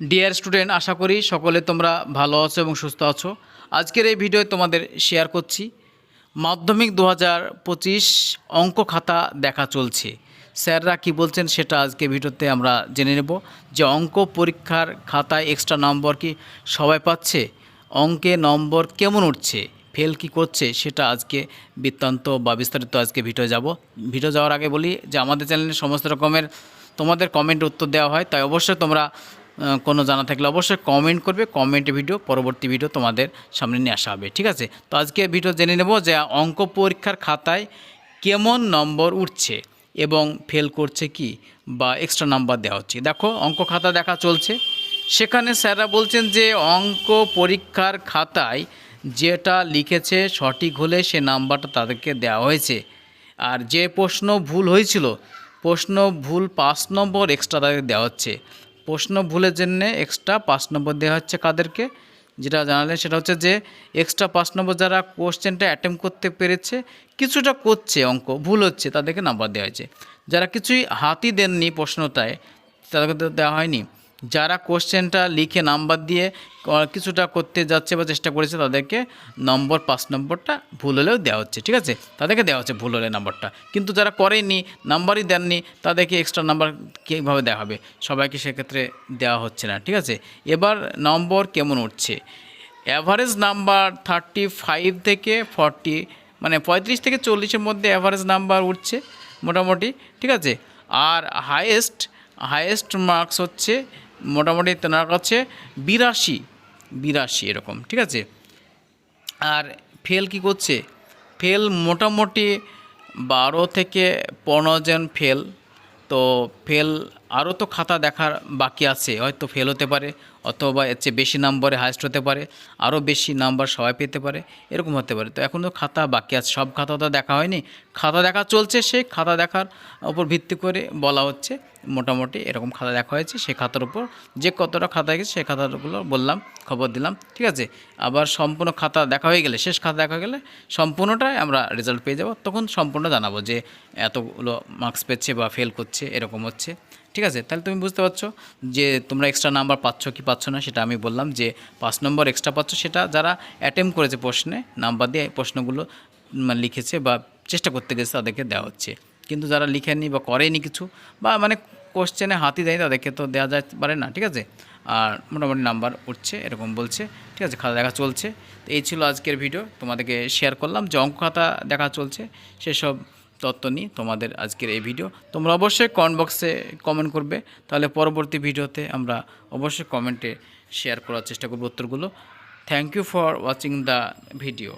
Dear student আশা করি সকলে তোমরা ভালো আছো এবং সুস্থ আছো। আজকের এই ভিডিও তোমাদের শেয়ার করছি। মাধ্যমিক দু পঁচিশ অঙ্ক খাতা দেখা চলছে। স্যাররা কি বলছেন সেটা আজকে ভিডিওতে আমরা জেনে নেব। যে অঙ্ক পরীক্ষার খাতায় এক্সট্রা নম্বর কি সবাই পাচ্ছে? অঙ্কে নম্বর কেমন উঠছে? ফেল কি করছে? সেটা আজকে বৃত্তান্ত বা বিস্তারিত আজকে ভিডিও যাব। ভিডিও যাওয়ার আগে বলি যে আমাদের চ্যানেলে সমস্ত রকমের তোমাদের কমেন্ট উত্তর দেওয়া হয়। তাই অবশ্যই তোমরা কোনো জানা থাকলে অবশ্যই কমেন্ট করবে কমেন্টে ভিডিও পরবর্তী ভিডিও তোমাদের সামনে নিয়ে আসা হবে, ঠিক আছে? তো আজকে ভিডিও জেনে নেব যে অঙ্ক পরীক্ষার খাতায় কেমন নম্বর উঠছে এবং ফেল করছে কি বা এক্সট্রা নাম্বার দেওয়া হচ্ছে। দেখো, অঙ্ক খাতা দেখা চলছে। সেখানে স্যাররা বলছেন যে অঙ্ক পরীক্ষার খাতায় যেটা লিখেছে সঠিক হলে সে নাম্বারটা তাদেরকে দেওয়া হয়েছে। আর যে প্রশ্ন ভুল হয়েছিল, প্রশ্ন ভুল পাঁচ নম্বর এক্সট্রা তাদের দেওয়া হচ্ছে। প্রশ্ন ভুলের জন্য এক্সট্রা পাঁচ নম্বর দেওয়া হচ্ছে কাদেরকে। যেটা জানালেন সেটা হচ্ছে যে এক্সট্রা পাঁচ নম্বর যারা কোশ্চেনটা অ্যাটেম্প করতে পেরেছে, কিছুটা করছে অঙ্ক, ভুল হচ্ছে, তাদেরকে নাম্বার দেওয়া হয়েছে। যারা কিছুই হাতই দেননি প্রশ্নটায়, তাদেরকে দেওয়া হয়নি। যারা কোশ্চেনটা লিখে নাম্বার দিয়ে কিছুটা করতে যাচ্ছে বা চেষ্টা করেছে, তাদেরকে নম্বর, পাঁচ নম্বরটা ভুল হলেও দেওয়া হচ্ছে, ঠিক আছে? তাদেরকে দেওয়া হচ্ছে ভুল হলে নাম্বারটা। কিন্তু যারা করেনি নাম্বারই দেননি, তাদেরকে এক্সট্রা নাম্বার কীভাবে দেওয়া হবে? সবাইকে সেক্ষেত্রে দেওয়া হচ্ছে না, ঠিক আছে? এবার নম্বর কেমন উঠছে? অ্যাভারেজ নাম্বার থার্টি ফাইভ থেকে ফর্টি মানে পঁয়ত্রিশ থেকে চল্লিশের মধ্যে অ্যাভারেজ নাম্বার উঠছে, মোটামুটি, ঠিক আছে? আর হায়েস্ট হায়েস্ট মার্কস হচ্ছে মোটামুটি তেনার কাছে বিরাশি বিরাশি এরকম, ঠিক আছে? আর ফেল কি করছে? ফেল মোটামুটি বারো থেকে পনেরো জন ফেল, তো ফেল আরও তো খাতা দেখার বাকি আছে, হয়তো ফেল হতে পারে, অথবা এর চেয়ে বেশি নাম্বারে হায়েস্ট হতে পারে, আরও বেশি নাম্বার সবাই পেতে পারে, এরকম হতে পারে। তো এখনও খাতা বাকি আছে, সব খাতা তো দেখা হয়নি। খাতা দেখা চলছে, সেই খাতা দেখার উপর ভিত্তি করে বলা হচ্ছে, মোটামুটি এরকম খাতা দেখা হয়েছে, সেই খাতার উপর যে কতটা খাতা গেছে, সেই খাতাগুলো বললাম, খবর দিলাম, ঠিক আছে? আবার সম্পূর্ণ খাতা দেখা হয়ে গেলে, শেষ খাতা দেখা গেলে সম্পূর্ণটাই আমরা রেজাল্ট পেয়ে যাব, তখন সম্পূর্ণ জানাব যে এতগুলো মার্কস পেচ্ছে বা ফেল করছে, এরকম হচ্ছে। ঠিক আছে? তাহলে তুমি বুঝতে পারছ যে তোমরা এক্সট্রা নাম্বার পাচ্ছ কি পাচ্ছ না সেটা আমি বললাম যে পাঁচ নম্বর এক্সট্রা পাচ্ছ সেটা যারা অ্যাটেম্প করেছে প্রশ্নে নাম্বার দিয়ে প্রশ্নগুলো লিখেছে বা চেষ্টা করতে গেছে তাদেরকে দেওয়া হচ্ছে। কিন্তু যারা লিখেনি বা করেনি কিছু বা মানে কোশ্চেনে হাতি দেয় তাদেরকে তো দেওয়া যায় পারে না, ঠিক আছে? আর মোটামুটি নাম্বার উঠছে, এরকম বলছে, ঠিক আছে? খাতা দেখা চলছে। তো এই ছিল আজকের ভিডিও তোমাদেরকে শেয়ার করলাম। যে অঙ্ক খাতা দেখা চলছে, সেসব তত্ত্ব নিয়ে তোমাদের আজকের এই ভিডিও। তোমরা অবশ্যই কমেন্ট বক্সে কমেন্ট করবে। তাহলে পরবর্তী ভিডিওতে আমরা অবশ্যই কমেন্টে শেয়ার করার চেষ্টা করব উত্তরগুলো। Thank you for watching the video